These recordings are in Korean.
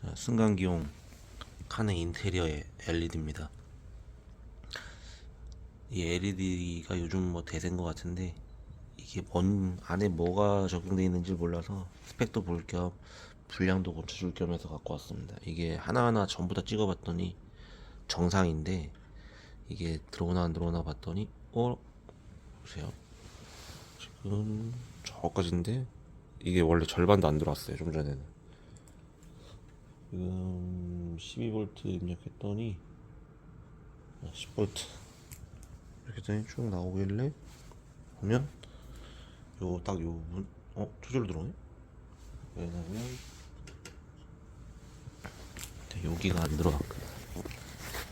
자, 승강기용 카네 인테리어의 LED입니다. 이 LED가 요즘 뭐 대세인 것 같은데 이게 뭔 안에 뭐가 적용되어 있는지 몰라서 스펙도 볼 겸 분량도 고쳐줄 겸 해서 갖고 왔습니다. 이게 하나하나 전부 다 찍어봤더니 정상인데 이게 들어오나 안 들어오나 봤더니 어 보세요. 지금 저까지인데 이게 원래 절반도 안 들어왔어요. 좀 전에는. 지금 12V 입력했더니 10V 이렇게 했더니 쭉 나오길래 보면 요 딱 요 문, 어 조절로 들어오네? 왜냐면 네, 여기가 안 들어왔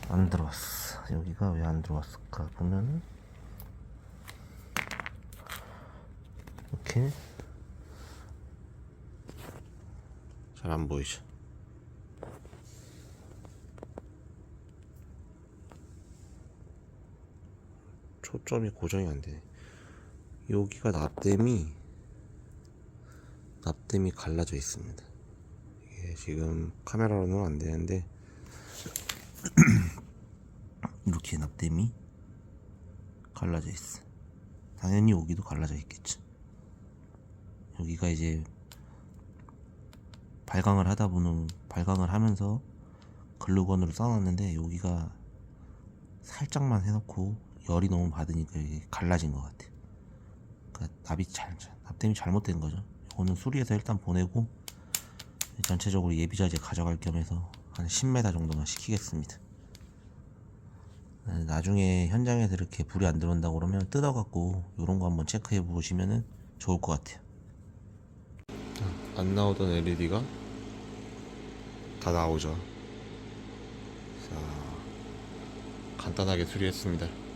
안 들어왔어. 여기가 왜 안 들어왔을까 보면 이렇게 잘 안 보이죠 초점이 고정이 안 되네. 여기가 납땜이 납땜이 갈라져 있습니다. 이게 지금 카메라로는 안 되는데 이렇게 납땜이 갈라져 있어. 당연히 여기도 갈라져 있겠죠. 여기가 이제 발광을 하다 보는 발광을 하면서 글루건으로 써놨는데 여기가 살짝만 해놓고 열이 너무 받으니까 이게 갈라진 것 같아. 그러니까 납이 잘 납땜이 잘못된 거죠. 이거는 수리해서 일단 보내고 전체적으로 예비자재 가져갈 겸 해서 한 10m 정도만 시키겠습니다. 네, 나중에 현장에서 이렇게 불이 안 들어온다고 그러면 뜯어갖고 이런 거 한번 체크해 보시면은 좋을 것 같아요. 안 나오던 LED가 다 나오죠. 자, 간단하게 수리했습니다.